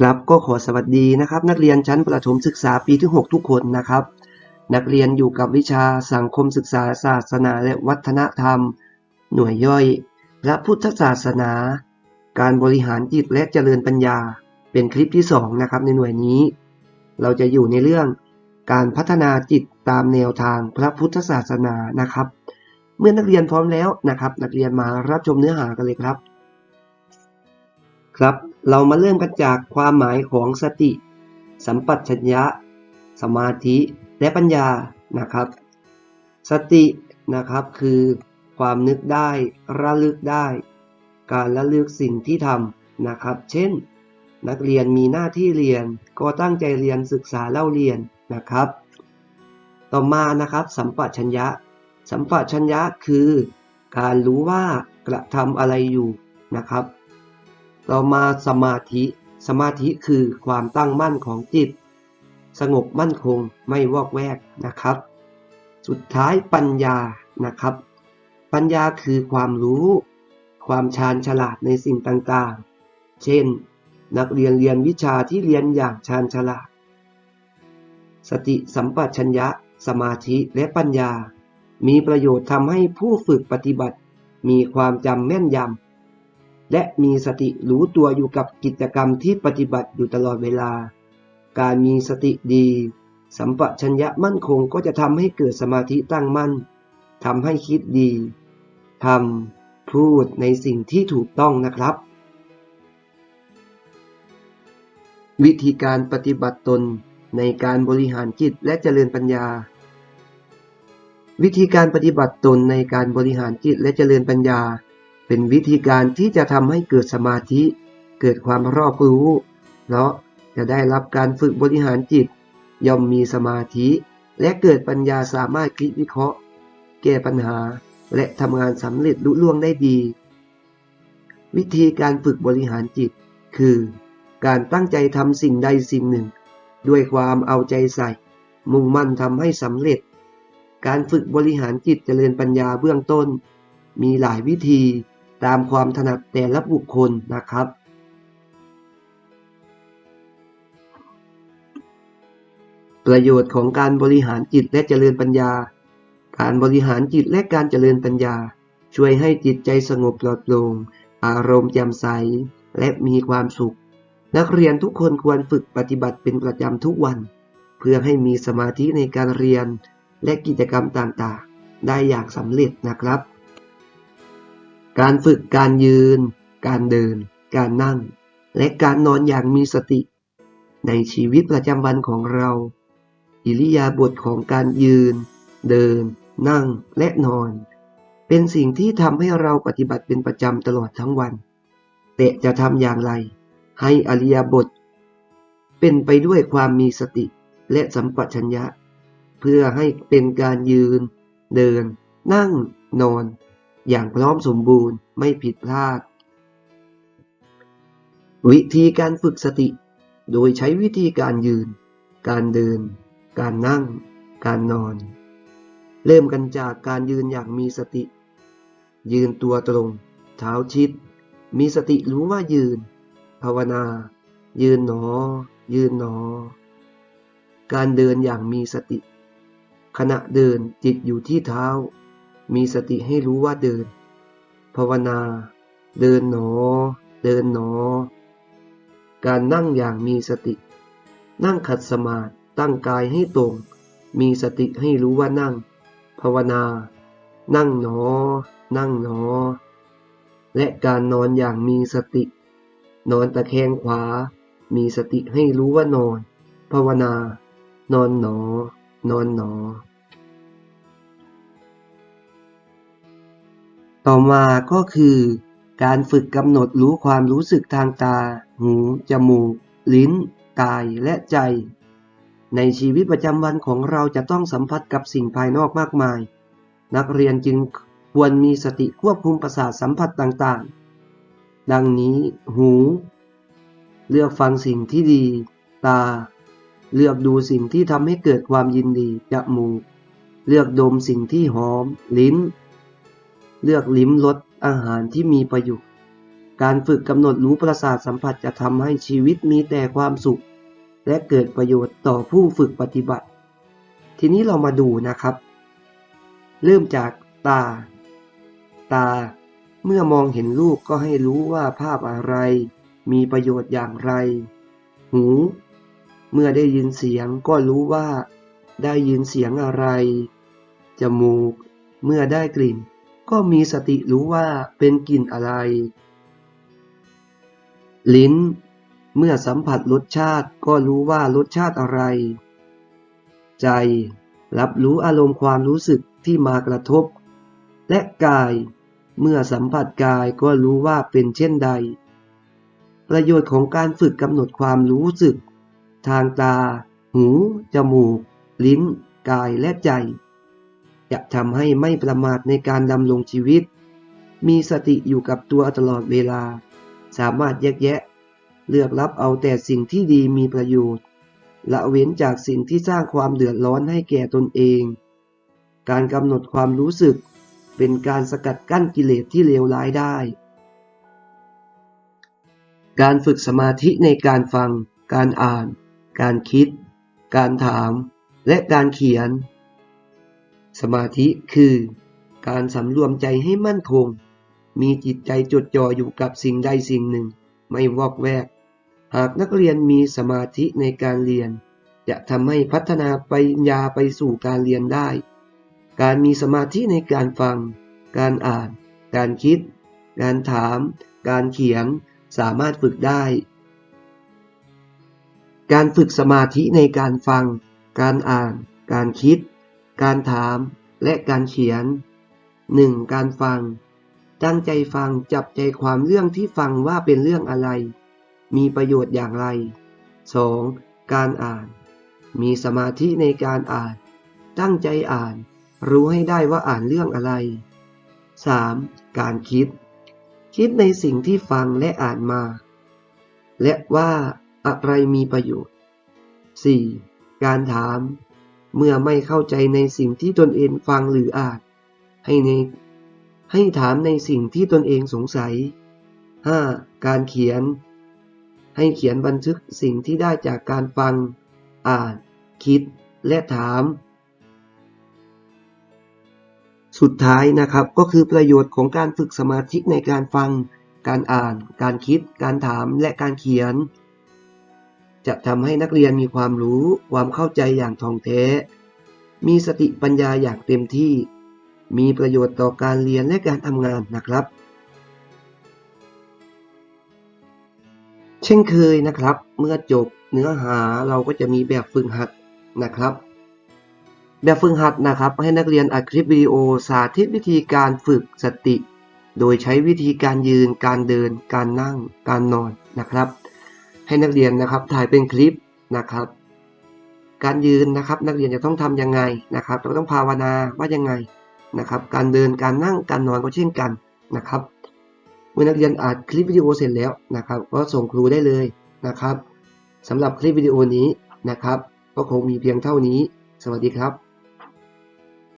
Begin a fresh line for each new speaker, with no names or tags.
ครับก็ขอสวัสดีนะครับ นักเรียนชั้นประถมศึกษาปีที่ 6 ทุกคนนะครับ นักเรียนอยู่กับวิชาสังคมศึกษาศาสนาและวัฒนธรรม หน่วยย่อยพระพุทธศาสนา การบริหารจิตและเจริญปัญญา เป็นคลิปที่ 2 นะครับในหน่วยนี้ เราจะอยู่ในเรื่องการพัฒนาจิตตามแนวทางพระพุทธศาสนานะครับ เมื่อนักเรียนพร้อมแล้วนะครับ นักเรียนมารับชมเนื้อหากันเลยครับ ครับ เรามาเริ่มกันจากความหมายของสติ สัมปชัญญะ สมาธิและปัญญานะครับ สตินะครับคือความนึกได้ระลึกได้ การระลึกสิ่งที่ทำนะครับ เช่น นักเรียนมีหน้าที่เรียนก็ตั้งใจเรียนศึกษาเล่าเรียนนะครับ ต่อมานะครับ สัมปชัญญะ สัมปชัญญะคือ การรู้ว่ากระทำอะไรอยู่นะครับ ต่อมาสมาธิ สมาธิคือความตั้งมั่นของจิต สงบมั่นคงไม่วอกแวกนะครับ สุดท้ายปัญญานะครับ ปัญญาคือความรู้ ความชาญฉลาดในสิ่งต่างๆ เช่น นักเรียนเรียนวิชาที่เรียนอย่างชาญฉลาด สติสัมปชัญญะ สมาธิและปัญญา มีประโยชน์ทำให้ผู้ฝึกปฏิบัติ มีความจำแม่นยำ และมีสติรู้ตัวอยู่กับกิจกรรมที่ปฏิบัติอยู่ตลอดเวลา การมีสติดี สัมปชัญญะมั่นคงก็จะทำให้เกิดสมาธิตั้งมั่นทำให้คิดดีทำพูดในสิ่งที่ถูกต้องนะครับ วิธีการปฏิบัติตนในการบริหารจิตและเจริญปัญญา วิธีการปฏิบัติตนในการบริหารจิตและเจริญปัญญา เป็นวิธีการที่จะทำให้เกิดสมาธิ เกิดความรอบรู้เพราะจะได้รับการฝึกบริหารจิต ย่อมมีสมาธิ และเกิดปัญญาสามารถคิดวิเคราะห์ แก้ปัญหาและทำงานสำเร็จลุล่วงได้ดี วิธีการฝึกบริหารจิต คือ การตั้งใจทำสิ่งใดสิ่งหนึ่ง ด้วยความเอาใจใส่ มุ่งมั่นทำให้สำเร็จ การฝึกบริหารจิตเจริญปัญญาเบื้องต้น มีหลายวิธี ตามความถนัดแต่ละบุคคลนะครับ ประโยชน์ของการบริหารจิตและเจริญปัญญา การบริหารจิตและการเจริญปัญญา ช่วยให้จิตใจสงบปลอดโปร่งอารมณ์แจ่มใส และมีความสุข นักเรียนทุกคนควรฝึกปฏิบัติเป็นประจำทุกวัน เพื่อให้มีสมาธิในการเรียนและกิจกรรมต่างๆ ได้อย่างสำเร็จนะครับ การฝึกการยืน การเดิน การนั่ง และการนอนอย่างมีสติ ในชีวิตประจำวันของเรา อิริยาบถของการยืน เดิน นั่งและนอน เป็นสิ่งที่ทำให้เราปฏิบัติเป็นประจำตลอดทั้งวัน แต่จะทำอย่างไร ให้อริยาบท เป็นไปด้วยความมีสติและสัมปชัญญะ เพื่อให้เป็นการยืน เดิน นั่ง นอน อย่างพร้อมสมบูรณ์ไม่ผิดพลาด วิธีการฝึกสติ โดยใช้วิธีการยืน การเดิน การนั่ง การนอน เริ่มกันจากการยืนอย่างมีสติ ยืนตัวตรง เท้าชิด มีสติรู้ว่ายืน ภาวนา ยืนหนอ ยืนหนอ การเดินอย่างมีสติ ขณะเดินจิตอยู่ที่เท้า มีสติให้รู้ว่าเดิน ภาวนา เดินหนอ เดินหนอ การนั่งอย่างมีสติ นั่งขัดสมาธิตั้งกายให้ตรง มีสติให้รู้ว่านั่ง ภาวนา นั่งหนอ นั่งหนอ และการนอนอย่างมีสติ นอนตะแคงขวา มีสติให้รู้ว่านอน ภาวนา นอนหนอ นอนหนอ ต่อมาก็คือ การฝึกกำหนดรู้ความรู้สึกทางตา หู จมูก ลิ้น กาย และใจ ในชีวิตประจำวันของเราจะต้องสัมผัสกับสิ่งภายนอกมากมาย นักเรียนจึงควรมีสติควบคุมประสาทสัมผัสต่างๆ ดังนี้ หู เลือกฟังสิ่งที่ดี ตา เลือกดูสิ่งที่ทำให้เกิดความยินดี จมูก เลือกดมสิ่งที่หอม ลิ้น เลือกลิ้มรสอาหารที่มีประโยชน์ การฝึกกำหนดรู้ประสาทสัมผัสจะทำให้ชีวิตมีแต่ความสุข และเกิดประโยชน์ต่อผู้ฝึกปฏิบัติ ทีนี้เรามาดูนะครับ เริ่มจากตา ตา เมื่อมองเห็นรูปก็ให้รู้ว่าภาพอะไร มีประโยชน์อย่างไร หู เมื่อได้ยินเสียงก็รู้ว่า ได้ยินเสียงอะไร จมูก เมื่อได้กลิ่น ก็มีสติรู้ว่าเป็นกลิ่นอะไร ลิ้น เมื่อสัมผัสรสชาติก็รู้ว่ารสชาติอะไร ใจ รับรู้อารมณ์ความรู้สึกที่มากระทบ และกาย เมื่อสัมผัสกายก็รู้ว่าเป็นเช่นใด ประโยชน์ของการฝึกกำหนดความรู้สึก ทางตา หู จมูก ลิ้น กายและใจ จะทำให้ไม่ประมาทในการดำรงชีวิต มีสติอยู่กับตัวตลอดเวลา สามารถแยกแยะ เลือกรับเอาแต่สิ่งที่ดีมีประโยชน์ ละเว้นจากสิ่งที่สร้างความเดือดร้อนให้แก่ตนเอง การกำหนดความรู้สึก เป็นการสกัดกั้นกิเลสที่เลวร้ายได้ การฝึกสมาธิในการฟัง การอ่าน การคิด การถาม และการเขียน สมาธิคือการสำรวมใจให้มั่นคง มีจิตใจจดจ่ออยู่กับสิ่งใดสิ่งหนึ่ง ไม่วอกแวก หากนักเรียนมีสมาธิในการเรียน จะทำให้พัฒนาปัญญาไปสู่การเรียนได้ การมีสมาธิในการฟัง การอ่าน การคิด การถาม การเขียน สามารถฝึกได้ การฝึกสมาธิในการฟัง การอ่าน การคิด การถามและการเขียน 1. การฟัง ตั้งใจฟังจับใจความเรื่องที่ฟังว่าเป็นเรื่องอะไร มีประโยชน์อย่างไร 2. การอ่าน มีสมาธิในการอ่าน ตั้งใจอ่าน รู้ให้ได้ว่าอ่านเรื่องอะไร 3. การคิด คิดในสิ่งที่ฟังและอ่านมา และว่าอะไรมีประโยชน์ 4. การถาม เมื่อไม่เข้าใจในสิ่งที่ตนเองฟังหรืออ่าน ให้ในให้ถามในสิ่งที่ตนเองสงสัย 5. การเขียน ให้เขียนบันทึกสิ่งที่ได้จากการฟัง อ่าน คิด และถาม สุดท้ายนะครับก็คือประโยชน์ของการฝึกสมาธิในการฟัง การอ่าน การคิด การถาม และการเขียน จะทำให้นักเรียนมีความรู้ความเข้าใจอย่างท่องแท้ มีสติปัญญาอย่างเต็มที่ มีประโยชน์ต่อการเรียนและการทำงานนะครับ เช่นเคยนะครับ เมื่อจบเนื้อหาเราก็จะมีแบบฝึกหัดนะครับ แบบฝึกหัดนะครับ ให้นักเรียนอัดคลิปวิดีโอสาธิตวิธีการฝึกสติ โดยใช้วิธีการยืน การเดิน การนั่ง การนอนนะครับ ให้นักเรียนนะครับถ่ายเป็นคลิปนะครับ การยืนนะครับนักเรียนจะต้องทำยังไงนะครับเราต้องภาวนาว่ายังไงนะครับ การเดินการนั่งการนอนก็เช่นกันนะครับ เมื่อนักเรียนอัดคลิปวิดีโอเสร็จแล้วนะครับ ก็ส่งครูได้เลยนะครับสำหรับคลิปวิดีโอนี้นะครับ ก็คงมีเพียงเท่านี้ สวัสดีครับ